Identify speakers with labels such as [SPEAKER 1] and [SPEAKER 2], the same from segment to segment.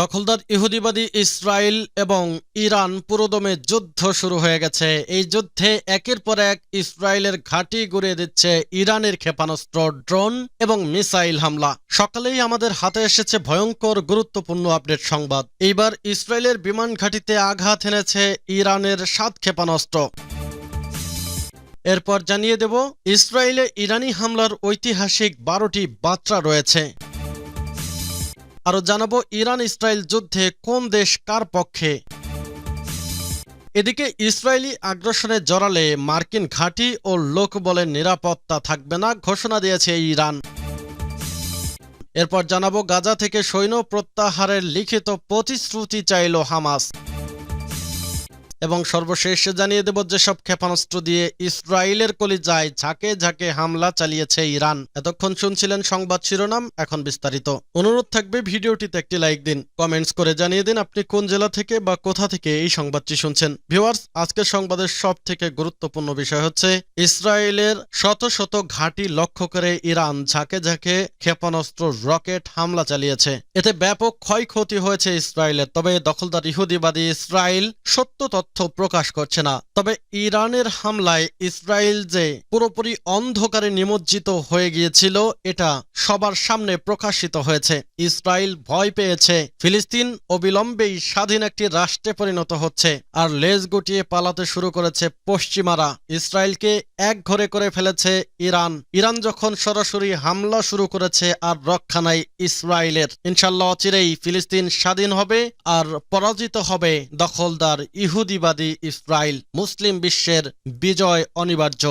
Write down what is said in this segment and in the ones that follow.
[SPEAKER 1] দখলদার ইহুদিবাদী ইসরায়েল এবং ইরান পুরোদমে যুদ্ধ শুরু হয়ে গেছে। এই যুদ্ধে একের পর এক ইসরায়েলের ঘাঁটি গুড়িয়ে দিচ্ছে ইরানের ক্ষেপণাস্ত্র, ড্রোন এবং মিসাইল হামলা। সকালেই আমাদের হাতে এসেছে ভয়ঙ্কর, গুরুত্বপূর্ণ আপডেট সংবাদ। এইবার ইসরায়েলের বিমান ঘাঁটিতে আঘাত এনেছে ইরানের সাত ক্ষেপণাস্ত্র। এরপর জানিয়ে দেব, ইসরায়েলে ইরানি হামলার ঐতিহাসিক বারোটি বার্তা রয়েছে। আরও জানাব ইরান ইসরায়েল যুদ্ধে কোন দেশ কার পক্ষে? এদিকে ইসরায়েলি আগ্রাসনে জড়ালে মার্কিন ঘাঁটি ও লোক লোকবলের নিরাপত্তা থাকবে না ঘোষণা দিয়েছে ইরান। এরপর জানাব গাজা থেকে সৈন্য প্রত্যাহারের লিখিত প্রতিশ্রুতি চাইল হামাস। এবং সর্বশেষ জানিয়ে দেব যেসব ক্ষেপণাস্ত্র দিয়ে ইসরায়েলের কলিজায় ঝাঁকে ঝাঁকে হামলা চালিয়েছে ইরান। এতক্ষণ শুনছিলেন সংবাদ শিরোনাম, এখন বিস্তারিত। অনুরোধ থাকবে ভিডিওটিতে একটি লাইক দিন, কমেন্টস করে জানিয়ে দিন আপনি কোন জেলা থেকে বা কোথা থেকে এই সংবাদটি শুনছেন। ভিউয়ার্স, আজকের সংবাদের সব থেকে গুরুত্বপূর্ণ বিষয় হচ্ছে, ইসরায়েলের শত শত ঘাঁটি লক্ষ্য করে ইরান ঝাঁকে ঝাঁকে ক্ষেপণাস্ত্র, রকেট হামলা চালিয়েছে। এতে ব্যাপক ক্ষয়ক্ষতি হয়েছে ইসরায়েলের। তবে দখলদার ইহুদিবাদী ইসরায়েল সত্য তথ্য প্রকাশ করছে না। তবে ইরানের হামলায় ইসরায়েল যে পুরোপুরি অন্ধকারে নিমজ্জিত হয়ে গিয়েছিল, এটা সবার সামনে প্রকাশিত হয়েছে। ইসরায়েল ভয় পেয়েছে। ফিলিস্তিন অবিলম্বেই স্বাধীন একটি রাষ্ট্রে পরিণত হচ্ছে আর লেজ গুটিয়ে পালাতে শুরু করেছে পশ্চিমারা। ইসরায়েলকে এক ঘরে করে ফেলেছে ইরান। ইরান যখন সরাসরি হামলা শুরু করেছে আর রক্ষা নাই ইসরায়েলের। ইনশাল্লাহ অচিরেই ফিলিস্তিন স্বাধীন হবে আর পরাজিত হবে দখলদার ইহুদিবাদী ইসরায়েল মুসলিম বিশ্বের বিজয় অনিবার্য।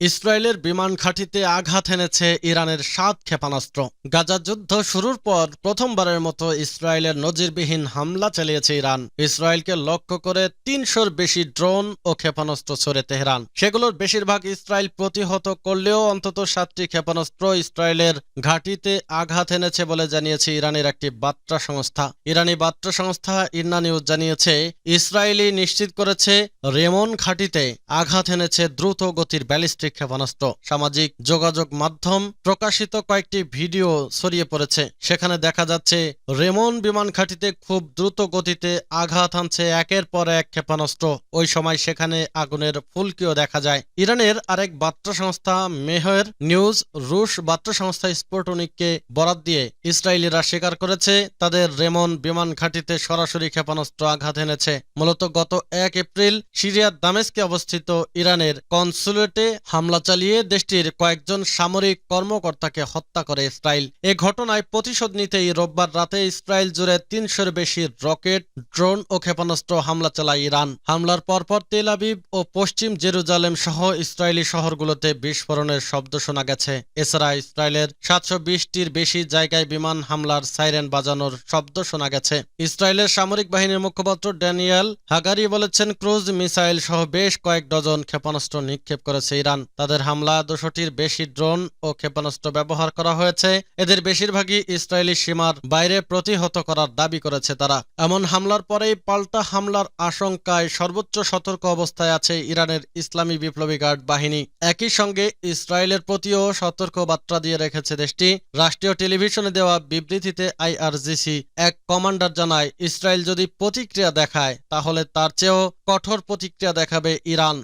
[SPEAKER 1] ইসরায়েলের বিমান ঘাঁটিতে আঘাত এনেছে ইরানের সাত ক্ষেপণাস্ত্র। গাজা যুদ্ধ শুরুর পর প্রথমবারের মতো ইসরায়েলের নজিরবিহীন হামলা চালিয়েছে ইরান। ইসরায়েলকে লক্ষ্য করে তিনশোর বেশি ড্রোন ও ক্ষেপণাস্ত্র ছড়ে তেহরান। সেগুলোর বেশিরভাগ ইসরায়েল প্রতিহত করলেও অন্তত সাতটি ক্ষেপণাস্ত্র ইসরায়েলের ঘাঁটিতে আঘাত এনেছে বলে জানিয়েছে ইরানের একটি বার্তা সংস্থা। ইরানি বার্তা সংস্থা ইন্না নিউজ জানিয়েছে ইসরায়েলি নিশ্চিত করেছে রেমন ঘাঁটিতে আঘাত এনেছে দ্রুত গতির ব্যালিস্টিক ক্ষেপণাস্ত্র সামাজিক যোগাযোগ মাধ্যম প্রকাশিত কয়েকটি ভিডিও ছড়িয়ে পড়েছে। সেখানে দেখা যাচ্ছে, রেমন বিমান ঘাঁটিতে খুব দ্রুত গতিতে আঘাত আনছে একের পর এক ক্ষেপণাস্ত্র। ওই সময় সেখানে আগুনের ফুলকিও দেখা যায়। ইরানের আরেক বার্তা সংস্থা মেহর নিউজ, রুশ বার্তা সংস্থা স্পোর্টনিককে বরাত দিয়ে ইসরায়েলিরা স্বীকার করেছে, তাদের রেমন বিমান ঘাঁটিতে সরাসরি ক্ষেপণাস্ত্র আঘাত এনেছে। মূলত গত এক এপ্রিল সিরিয়ার দামেস্কে অবস্থিত ইরানের কনসুলেটে হামলা চালিয়ে দেশটির কয়েকজন সামরিক কর্মকর্তাকে হত্যা করে ইসরায়েল। এ ঘটনায় প্রতিশোধ নিতেই রোববার রাতে ইসরায়েল জুড়ে তিনশোর বেশি রকেট, ড্রোন ও ক্ষেপণাস্ত্র হামলা চালায় ইরান। হামলার পরপর তেল আবিব ও পশ্চিম জেরুজালেম সহ ইসরায়েলি শহরগুলোতে বিস্ফোরণের শব্দ শোনা গেছে। এছাড়া ইসরায়েলের সাতশো বিশটির বেশি জায়গায় বিমান হামলার সাইরেন বাজানোর শব্দ শোনা গেছে। ইসরায়েলের সামরিক বাহিনীর মুখপাত্র ড্যানিয়েল হাগারি বলেছেন, ক্রুজ মিসাইল সহ বেশ কয়েক ডজন ক্ষেপণাস্ত্র নিক্ষেপ করেছে ইরান। তাদের হামলা দুশোটির বেশি ড্রোন ও ক্ষেপণাস্ত্র ব্যবহার করা হয়েছে। এদের বেশিরভাগই ইসরায়েলি সীমার বাইরে প্রতিহত করার দাবি করেছে তারা। এমন হামলার পরেই পাল্টা হামলার আশঙ্কায় সর্বোচ্চ সতর্ক অবস্থায় আছে ইরানের ইসলামী বিপ্লবী গার্ড বাহিনী। একই সঙ্গে ইসরায়েলের প্রতিও সতর্ক বার্তা দিয়ে রেখেছে দেশটি। রাষ্ট্রীয় টেলিভিশনে দেওয়া বিবৃতিতে আইআরজিসি এক কমান্ডার জানায়, ইসরায়েল যদি প্রতিক্রিয়া দেখায়, তাহলে তার চেয়েও কঠোর প্রতিক্রিয়া দেখাবে ইরান।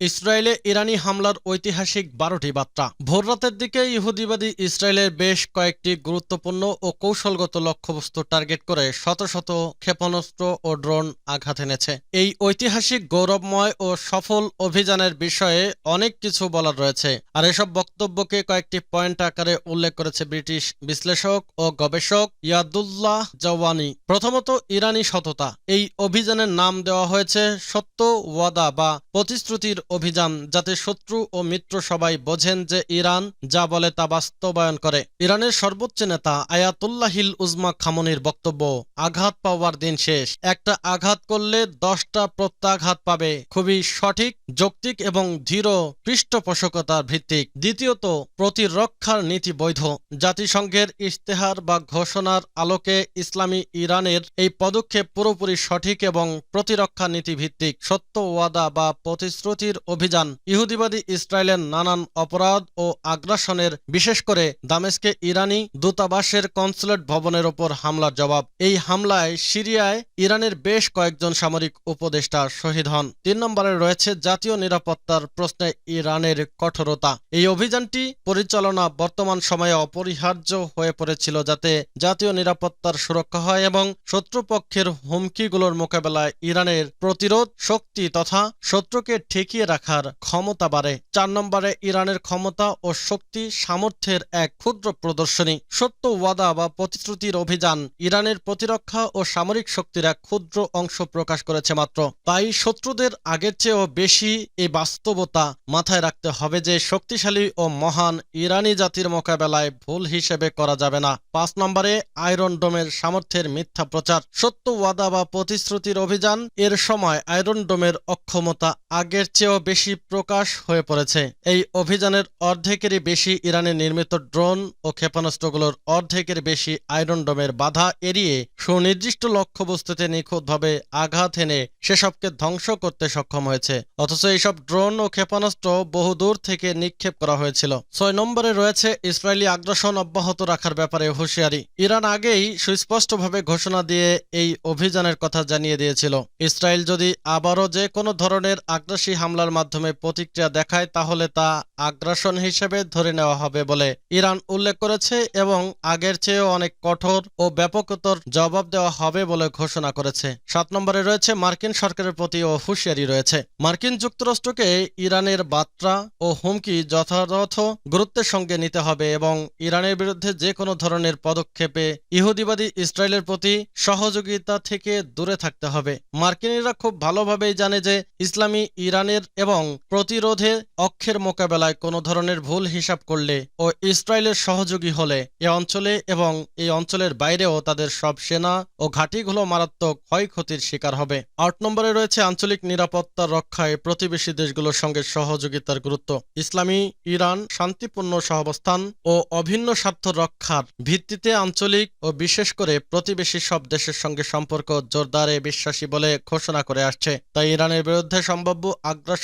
[SPEAKER 1] ইসরায়েলে ইরানি হামলার ঐতিহাসিক বারোটি বার্তা। ভোররাতের দিকে ইহুদিবাদী ইসরায়েলের বেশ কয়েকটি গুরুত্বপূর্ণ ও কৌশলগত লক্ষ্যবস্তু টার্গেট করে শত শত ক্ষেপণাস্ত্র ও ড্রোন আঘাত এনেছে। এই ঐতিহাসিক গৌরবময় ও সফল অভিযানের বিষয়ে অনেক কিছু বলার রয়েছে। আর এসব বক্তব্যকে কয়েকটি পয়েন্ট আকারে উল্লেখ করেছে ব্রিটিশ বিশ্লেষক ও গবেষক ইয়াদুল্লাহ জওয়ানি। প্রথমত, ইরানি সততা। এই অভিযানের নাম দেওয়া হয়েছে সত্য, ওয়াদা বা প্রতিশ্রুতির অভিযান যাতে শত্রু ও মিত্র সবাই বোঝেন যে ইরান যা বলে তা বাস্তবায়ন করে। ইরানের সর্বোচ্চ নেতা আয়াতুল্লাহিল উজমা খামনির বক্তব্য, আঘাত পাওয়ার দিন শেষ। একটা আঘাত করলে দশটা প্রত্যাঘাত পাবে। খুবই সঠিক, যৌক্তিক এবং ধীর পৃষ্ঠপোষকতার ভিত্তিক। দ্বিতীয়ত, প্রতিরক্ষার নীতি বৈধ। জাতিসংঘের ইশতেহার বা ঘোষণার আলোকে ইসলামী ইরানের এই পদক্ষেপ পুরোপুরি সঠিক এবং প্রতিরক্ষা নীতি ভিত্তিক। সত্য ওয়াদা বা প্রতিশ্রুতির অভিযান। ইহুদিবাদী ইসরায়েলের নানান অপরাধ ও আগ্রাসনের, বিশেষ করে দামেস্কে ইরানি দূতাবাসের কনসুলেট ভবনের ওপর হামলার জবাব। এই হামলায় সিরিয়ায় ইরানের বেশ কয়েকজন সামরিক উপদেষ্টা শহীদ হন। তিন নম্বরে রয়েছে জাতীয় নিরাপত্তার প্রশ্নে ইরানের কঠোরতা। এই অভিযানটি পরিচালনা বর্তমান সময়ে অপরিহার্য হয়ে পড়েছিল যাতে জাতীয় নিরাপত্তার সুরক্ষা হয় এবং শত্রুপক্ষের হুমকিগুলোর মোকাবেলায় ইরানের প্রতিরোধ শক্তি তথা শত্রুকে ঠেকিয়ে রাখার ক্ষমতা বাড়ে। চার নম্বরে ইরানের ক্ষমতা ও শক্তি সামর্থ্যের এক ক্ষুদ্র প্রদর্শনী। সত্য ওয়াদা বা প্রতিশ্রুতির অভিযান ইরানের প্রতিরক্ষা ও সামরিক শক্তির এক ক্ষুদ্র অংশ প্রকাশ করেছে মাত্র। তাই শত্রুদের আগের চেয়েও বেশি এই বাস্তবতা মাথায় রাখতে হবে যে শক্তিশালী ও মহান ইরানি জাতির মোকাবেলায় ভুল হিসেবে করা যাবে না। পাঁচ নম্বরে আয়রন ডোমের সামর্থ্যের মিথ্যা প্রচার। সত্য ওয়াদা বা প্রতিশ্রুতির অভিযান এর সময় আয়রন ডোমের অক্ষমতা আগের চেয়েও বেশি প্রকাশ হয়ে পড়েছে। এই অভিযানের অর্ধেকেরই বেশি ইরানে নির্মিত ড্রোন ও ক্ষেপণাস্ত্রগুলোর অর্ধেকের বেশি আয়রন ডোমের বাধা এড়িয়ে সুনির্দিষ্ট লক্ষ্যবস্তুতে নিখুঁতভাবে আঘাত এনে সেসবকে ধ্বংস করতে সক্ষম হয়েছে। অথচ এইসব ড্রোন ও ক্ষেপণাস্ত্র বহুদূর থেকে নিক্ষেপ করা হয়েছিল। ছয় নম্বরে রয়েছে ইসরায়েলি আগ্রাসন অব্যাহত রাখার ব্যাপারে হুঁশিয়ারি। ইরান আগেই সুস্পষ্টভাবে ঘোষণা দিয়ে এই অভিযানের কথা জানিয়ে দিয়েছিল। ইসরায়েল যদি আবারও যে কোনো ধরনের আগ্রাসী হামলার মাধ্যমে প্রতিক্রিয়া দেখায় তাহলে তা আগ্রাসন হিসেবে ধরে নেওয়া হবে বলে ইরান উল্লেখ করেছে এবং আগের চেয়েও অনেক কঠোর ও ব্যাপকতর জবাব দেওয়া হবে বলে ঘোষণা করেছে। সাত নম্বরে রয়েছে, মার্কিন সরকারের প্রতিও হুঁশিয়ারি রয়েছে। মার্কিন যুক্তরাষ্ট্রকে ইরানের বার্তা ও হুমকি যথাযথ গুরুত্বের সঙ্গে নিতে হবে এবং ইরানের বিরুদ্ধে যে কোনো ধরনের পদক্ষেপে ইহুদিবাদী ইসরায়েলের প্রতি সহযোগিতা থেকে দূরে থাকতে হবে। মার্কিনীরা খুব ভালোভাবেই জানে যে ইসলামী ইরানের এবং প্রতিরোধে অক্ষের মোকাবেলায় কোনো ধরনের ভুল হিসাব করলে ও ইসরায়েলের সহযোগী হলে এ অঞ্চলে এবং এই অঞ্চলের বাইরেও তাদের সব সেনা ও ঘাঁটিগুলো মারাত্মক ক্ষয়ক্ষতির শিকার হবে। আট নম্বরে রয়েছে আঞ্চলিক নিরাপত্তা রক্ষায় প্রতিবেশী দেশগুলোর সঙ্গে সহযোগিতার গুরুত্ব। ইসলামী, ইরান, শান্তিপূর্ণ সহাবস্থান ও অভিন্ন স্বার্থ রক্ষার ভিত্তিতে আঞ্চলিক ও বিশেষ করে প্রতিবেশী সব দেশের সঙ্গে সম্পর্ক জোরদারে বিশ্বাসী বলে ঘোষণা করে আসছে। তাই ইরানের বিরুদ্ধে সম্ভাব্য আগ্রাসনে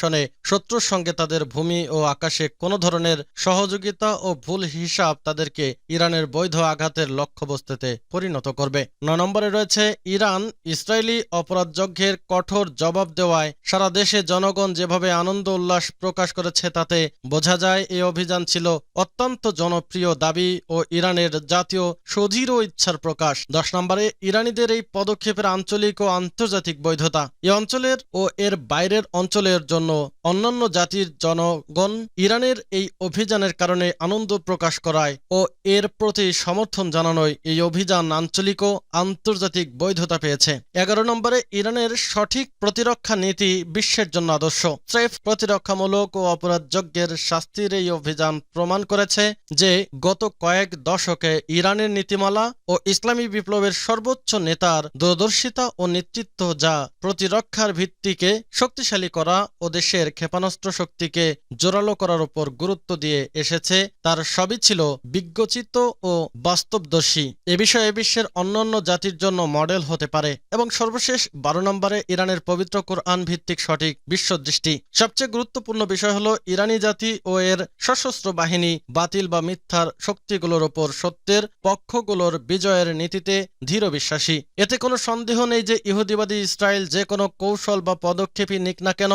[SPEAKER 1] শত্রুর সঙ্গে তাদের ভূমি ও আকাশে কোনো ধরনের সহযোগিতা ও ভুল হিসাব তাদেরকে ইরানের বৈধ আঘাতের লক্ষ্যবস্তুতে পরিণত করবে। ন নম্বরে রয়েছে ইরান, ইসরায়েলি অপরাধযজ্ঞের কঠোর জবাব দেওয়ায় সারা দেশে জনগণ যেভাবে আনন্দ উল্লাস প্রকাশ করেছে তাতে বোঝা যায় এই অভিযান ছিল অত্যন্ত জনপ্রিয় দাবি ও ইরানের জাতীয় সুদৃঢ় ইচ্ছার প্রকাশ। দশ নম্বরে, ইরানিদের এই পদক্ষেপের আঞ্চলিক ও আন্তর্জাতিক বৈধতা। এই অঞ্চলের ও এর বাইরের অঞ্চলের জন্য অন্যান্য জাতির জনগণ ইরানের এই অভিযানের কারণে আনন্দ প্রকাশ করায় ও এর প্রতি সমর্থন জানানোয় এই অভিযান আঞ্চলিক ও আন্তর্জাতিক বৈধতা পেয়েছে। এগারো নম্বরে ইরানের সঠিক প্রতিরক্ষা নীতি বিশ্বের জন্য আদর্শ। স্রেফ প্রতিরক্ষামূলক ও অপরাধযজ্ঞের শাস্তির এই অভিযান প্রমাণ করেছে যে গত কয়েক দশকে ইরানের নীতিমালা ও ইসলামী বিপ্লবের সর্বোচ্চ নেতার দূরদর্শিতা ও নেতৃত্ব যা প্রতিরক্ষার ভিত্তিকে শক্তিশালী করা ও দেশের ক্ষেপণাস্ত্র শক্তিকে জোরালো করার উপর গুরুত্ব দিয়ে এসেছে, তার সবই ছিল বিজ্ঞচিত ও বাস্তবদর্শী। এ বিষয়ে বিশ্বের অন্যান্য জাতির জন্য মডেল হতে পারে এবং সর্বশেষ বারো নম্বরে ইরানের পবিত্র কোরআন ভিত্তিক সঠিক বিশ্বদৃষ্টি। সবচেয়ে গুরুত্বপূর্ণ বিষয় হল, ইরানি জাতি ও এর সশস্ত্র বাহিনী বাতিল বা মিথ্যার শক্তিগুলোর ওপর সত্যের পক্ষগুলোর বিজয়ের নীতিতে ধীর বিশ্বাসী। এতে কোনো সন্দেহ নেই যে ইহুদিবাদী ইসরায়েল যে কোনো কৌশল বা পদক্ষেপই নিক না কেন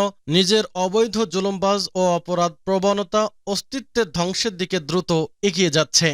[SPEAKER 1] নিজের অবৈধ জুলুমবাজ ও অপরাধ প্রবণতা অস্তিত্বের ধ্বংসের দিকে দ্রুত এগিয়ে যাচ্ছে।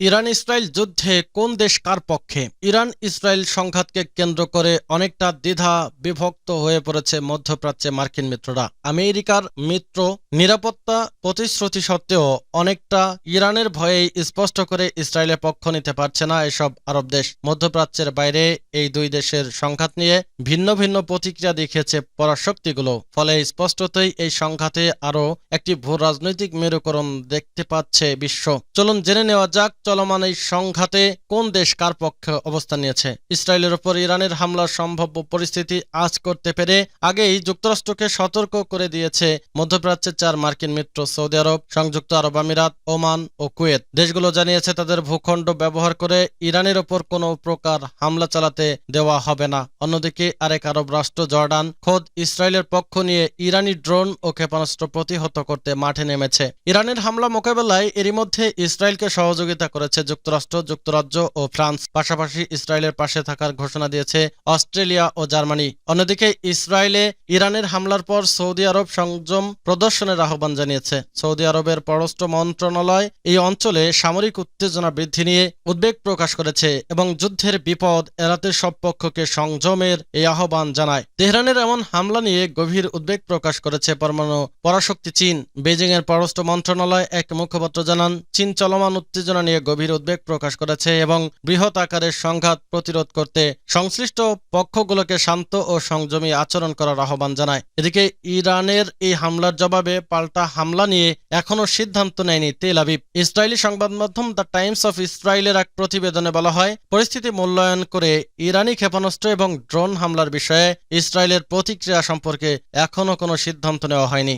[SPEAKER 1] ইরান ইসরায়েল যুদ্ধে কোন দেশ কার পক্ষে? ইরান ইসরায়েল সংঘাতকে কেন্দ্র করে অনেকটা দ্বিধা বিভক্ত হয়ে পড়েছে মধ্যপ্রাচ্যে মার্কিন মিত্ররা। আমেরিকার মিত্র নিরাপত্তা প্রতিশ্রুতি সত্ত্বেও অনেকটা ইরানের ভয়েই স্পষ্ট করে ইসরায়েলের পক্ষ নিতে পারছে না এসব আরব দেশ। মধ্যপ্রাচ্যের বাইরে এই দুই দেশের সংঘাত নিয়ে ভিন্ন ভিন্ন প্রতিক্রিয়া দেখিয়েছে পরাশক্তিগুলো। ফলে স্পষ্টতই এই সংঘাতে আরও একটি ভূ রাজনৈতিক মেরুকরণ দেখতে পাচ্ছে বিশ্ব। চলুন জেনে নেওয়া যাক চলমান এই সংঘাতে কোন দেশ কার পক্ষে অবস্থান নিয়েছে? ইসরায়েলের ওপর ইরানের হামলার সম্ভাব্য পরিস্থিতি আজ করতে পেরে আগেই যুক্তরাষ্ট্রকে সতর্ক করে দিয়েছে মধ্যপ্রাচ্যের চার মার্কিন মিত্র সৌদি আরব, সংযুক্ত আরব আমিরাত, ওমান ও কুয়েত। দেশগুলো জানিয়েছে তাদের ভূখণ্ড ব্যবহার করে ইরানের ওপর কোনো প্রকার হামলা চালাতে দেওয়া হবে না। অন্যদিকে আরেক আরব রাষ্ট্র জর্ডান খোদ ইসরায়েলের পক্ষ নিয়ে ইরানি ড্রোন ও ক্ষেপণাস্ত্র প্রতিহত করতে মাঠে নেমেছে। ইরানের হামলা মোকাবেলায় এরই মধ্যে ইসরায়েলকে সহযোগিতা করেছে যুক্তরাষ্ট্র, যুক্তরাজ্য ও ফ্রান্স। পাশাপাশি ইসরায়েলের পাশে থাকার ঘোষণা দিয়েছে অস্ট্রেলিয়া ও জার্মানি। অন্যদিকে ইসরায়েলে ইরানের হামলার পর সৌদি আরব সংযম প্রদর্শনের আহ্বান জানিয়েছে। সৌদি আরবের পররাষ্ট্র মন্ত্রণালয় এই অঞ্চলে সামরিক উত্তেজনা বৃদ্ধি নিয়ে উদ্বেগ প্রকাশ করেছে এবং যুদ্ধের বিপদ এড়াতে সব পক্ষকে সংযমের এই আহ্বান জানায়। তেহরানের এমন হামলা নিয়ে গভীর উদ্বেগ প্রকাশ করেছে পরমাণু পরাশক্তি চীন। বেজিং এর পররাষ্ট্র মন্ত্রণালয় এক মুখপাত্র জানান, চীন চলমান উত্তেজনা নিয়ে গভীর উদ্বেগ প্রকাশ করেছে এবং বৃহৎ আকারের সংঘাত প্রতিরোধ করতে সংশ্লিষ্ট পক্ষগুলোকে শান্ত ও সংযমী আচরণ করার আহ্বান জানায়। এদিকে ইরানের এই হামলার জবাবে পাল্টা হামলা নিয়ে এখনও সিদ্ধান্ত নেয়নি তেল আবিব। ইসরায়েলি সংবাদ মাধ্যম দ্য টাইমস অফ ইসরায়েলের এক প্রতিবেদনে বলা হয়, পরিস্থিতি মূল্যায়ন করে ইরানি ক্ষেপণাস্ত্র এবং ড্রোন হামলার বিষয়ে ইসরায়েলের প্রতিক্রিয়া সম্পর্কে এখনও কোনো সিদ্ধান্ত নেওয়া হয়নি।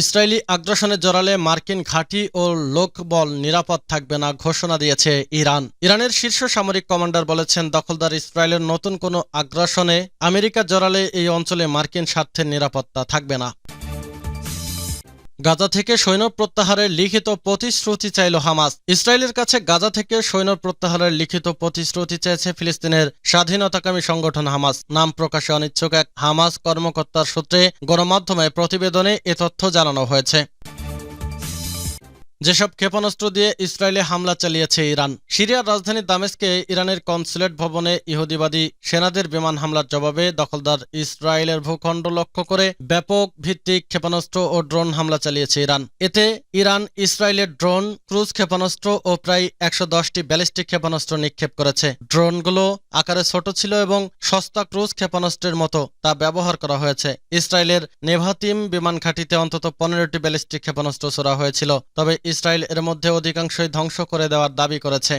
[SPEAKER 1] ইসরায়েলি আগ্রাসনে জড়ালে মার্কিন ঘাঁটি ও লোকবল নিরাপদ থাকবে না ঘোষণা দিয়েছে ইরান। ইরানের শীর্ষ সামরিক কমান্ডার বলেছেন, দখলদার ইসরায়েলের নতুন কোনো আগ্রাসনে আমেরিকা জড়ালে এই অঞ্চলে মার্কিন স্বার্থের নিরাপত্তা থাকবে না। গাজা থেকে সৈন্য প্রত্যাহারের লিখিত প্রতিশ্রুতি চাইল হামাস। ইসরায়েলের কাছে গাজা থেকে সৈন্য প্রত্যাহারের লিখিত প্রতিশ্রুতি চেয়েছে ফিলিস্তিনের স্বাধীনতাকামী সংগঠন হামাস। নাম প্রকাশে অনিচ্ছুক এক হামাস কর্মকর্তার সূত্রে গণমাধ্যমে প্রতিবেদনে এ তথ্য জানানো হয়েছে। যেসব ক্ষেপণাস্ত্র দিয়ে ইসরায়েলে হামলা চালিয়েছে ইরান, সিরিয়ার রাজধানী দামেস্কে ইরানের কনসুলেট ভবনে ইহুদিবাদী সেনাদের বিমান হামলার জবাবে দখলদার ইসরায়েলের ভূখণ্ড লক্ষ্য করে ব্যাপক ভিত্তিক ক্ষেপণাস্ত্র ও ড্রোন হামলা চালিয়েছে ইরান। এতে ইরান, ইসরায়েলের ড্রোন, ক্রুজ ক্ষেপণাস্ত্র ও প্রায় একশো দশটি ব্যালিস্টিক ক্ষেপণাস্ত্র নিক্ষেপ করেছে। ড্রোনগুলো আকারে ছোট ছিল এবং সস্তা ক্রুজ ক্ষেপণাস্ত্রের মতো তা ব্যবহার করা হয়েছে। ইসরায়েলের নেভাতিম বিমান ঘাঁটিতে অন্তত পনেরোটি ব্যালিস্টিক ক্ষেপণাস্ত্র ছোড়া হয়েছিল, তবে ইসরায়েল এর মধ্যে অধিকাংশই ধ্বংস করে দেওয়ার দাবি করেছে।